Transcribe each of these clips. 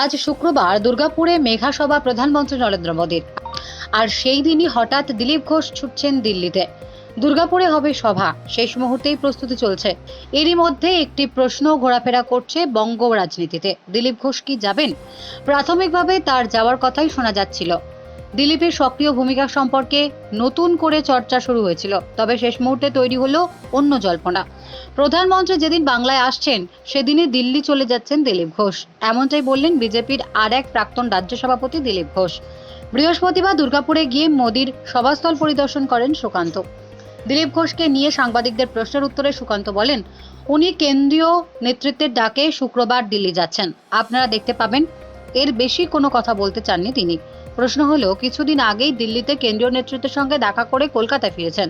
আজ শুক্রবার দুর্গাপুরে মেঘাসভা প্রধানমন্ত্রী নরেন্দ্র মোদীর। আর সেই দিনই হঠাৎ দিলীপ ঘোষ ছুটছেন দিল্লিতে। দুর্গাপুরে হবে সভা, শেষ মুহূর্তেই প্রস্তুতি চলছে। এরই মধ্যে একটি প্রশ্ন ঘোরাফেরা করছে বঙ্গ রাজনীতিতে। দিলীপ ঘোষ কি যাবেন? প্রাথমিকভাবে তার যাওয়ার কথাই শোনা যাচ্ছিল। দিলীপের সক্রিয় ভূমিকা সম্পর্কে নতুন করে চর্চা শুরু হয়েছিল, তবে শেষ মুহূর্তে তৈরি হলো অন্য জল্পনা। প্রধানমন্ত্রী যেদিন বাংলায় আসছেন, সেদিনই দিল্লি চলে যাচ্ছেন দিলীপ ঘোষ। এমনটাই বললেন বিজেপির আর এক প্রাক্তন রাজ্য সভাপতি দিলীপ ঘোষ। বৃহস্পতিবার দুর্গাপুরে গিয়ে মোদির সভাস্থল পরিদর্শন করেন সুকান্ত। দিলীপ ঘোষকে নিয়ে সাংবাদিকদের প্রশ্নের উত্তরে সুকান্ত বলেন, উনি কেন্দ্রীয় নেতৃত্বের ডাকে শুক্রবার দিল্লি যাচ্ছেন। আপনারা দেখতে পাবেন এর বেশি কোনো কথা বলতে চাননি তিনি। প্রশ্ন হলো, কিছুদিন আগেই দিল্লিতে কেন্দ্রীয় নেতৃত্বের সঙ্গে দেখা করে কলকাতায় ফিরেছেন।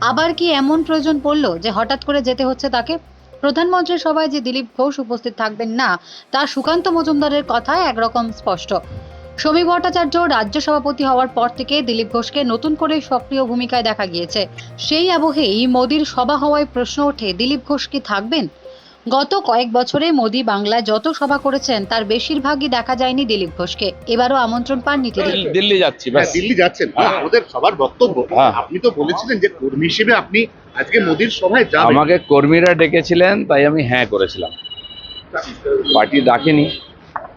আবার কি এমন প্রয়োজন পড়ল যে হঠাৎ করে যেতে হচ্ছে তাকে? প্রধানমন্ত্রীর সভায় যে দিলীপ ঘোষ উপস্থিত থাকবেন না, তা সুকান্ত মজুমদারের কথায় একরকম স্পষ্ট। সমীপ ভট্টাচার্য রাজ্য সভাপতি হওয়ার পর থেকে দিলীপ ঘোষকে নতুন করে সক্রিয় ভূমিকায় দেখা গিয়েছে। সেই আবহেই মোদির সভা হওয়ায় প্রশ্ন ওঠে, দিলীপ ঘোষ কি থাকবেন? গত কয়েক বছরে মোদি বাংলায় যত সভা করেছেন তার বেশিরভাগই দেখা যায়নি দিলীপ ঘোষকে। এবারও আমন্ত্রণ পাননি তিনি। দিল্লি- দিল্লি যাচ্ছি হ্যাঁ, দিল্লি যাচ্ছেন। হ্যাঁ। আমাদের সবার বক্তব্য। হ্যাঁ। আপনি তো বলেছিলেন যে কর্মী হিসেবে আপনি আজকে মোদির সভায় যাবেন। আমাকে কর্মীরা ডেকেছিলেন তাই আমি হ্যাঁ করেছিলাম। পার্টি ডাকেনি।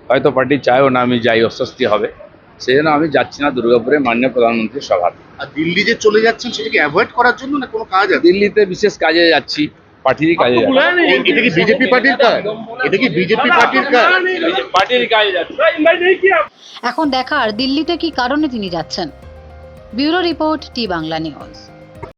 হয়তো পার্টি চায়ও না আমি যাই অস্বস্তি হবে। সেই জন্য আমি যাচ্ছি না দুর্গাপুরে মাননীয় প্রধানমন্ত্রীর সভা আর দিল্লি যে চলে যাচ্ছেন সেটাকে অ্যাভয়েড করার জন্য না কোনো কাজ আছে? দিল্লিতে বিশেষ কাজে যাচ্ছি। পার্টিরই কাজে এটা কি বিজেপি পার্টির কাজ? এটা কি বিজেপি পার্টির কাজ? পার্টির কাজে যাচ্ছি। এখন দেখার দিল্লিতে কি কারণে তিনি যাচ্ছেন? Bureau report T Bangla News.